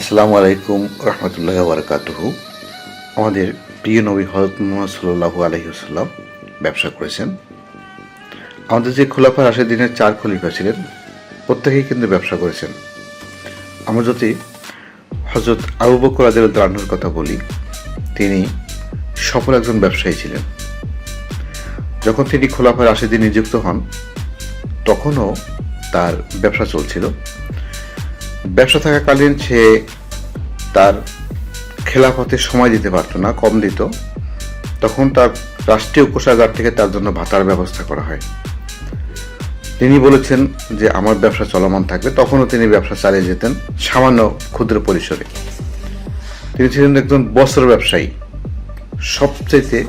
আসসালামু আলাইকুম রহমতুল্লাহ বারকাতুহু। আমাদের প্রিয় নবী হজরত মোহাম্মদ সাল্লাহু আলহিউসাল্লাম ব্যবসা করেছেন। আমাদের যে খোলাফা দিনের চার খলিফা ছিলেন, প্রত্যেকেই কিন্তু ব্যবসা করেছেন। আমরা যদি হজরত আবু বকর আদের আদির কথা বলি, তিনি সফল একজন ব্যবসায়ী ছিলেন। যখন তিনি খোলাফা রাশেদিন নিযুক্ত হন, তখনও তার ব্যবসা চলছিল। ব্যবসা থাকাকালীন সে তার খেলাফতে সময় দিতে পারতো না, কম দিত। তখন তার রাষ্ট্রীয় কোষাগার থেকে তার জন্য ভাতার ব্যবস্থা করা হয়। তিনি বলেছেন যে, আমার ব্যবসা চলমান থাকবে। তখনও তিনি ব্যবসা চালিয়ে যেতেন সামান্য ক্ষুদ্র পরিসরে। তিনি ছিলেন একজন বস্ত্র ব্যবসায়ী। সবচাইতে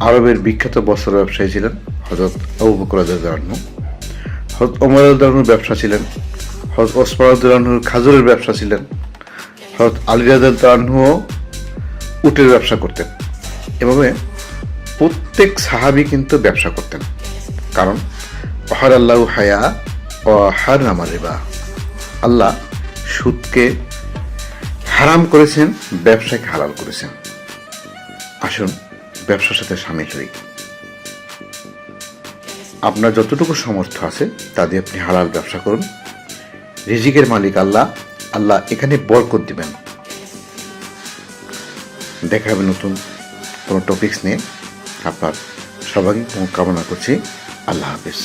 আরবের বিখ্যাত বস্ত্র ব্যবসায়ী ছিলেন হজরত আবু বকর হজরত ওমর ব্যবসা ছিলেন হজরত ওসমান রাজুর খাজুরের ব্যবসা ছিলেন। হজরত আলী রাজুও উটের ব্যবসা করতেন। এভাবে প্রত্যেক সাহাবি কিন্তু ব্যবসা করতেন। কারণ অহার আল্লাহ হায়া ও হার নামার রিবা। আল্লাহ সুদকে হারাম করেছেন, ব্যবসাকে হালাল করেছেন। আসুন, ব্যবসার সাথে সামিল হই। আপনার যতটুকু সামর্থ্য আছে, তা দিয়ে আপনি হালাল ব্যবসা করুন। রিজিকের মালিক আল্লাহ। আল্লাহ এখানে বরকত দিবেন। দেখা হবে নতুন কোনো টপিক্স নিয়ে। আপনার সবাই কামনা করছি। আল্লাহ হাফিজ।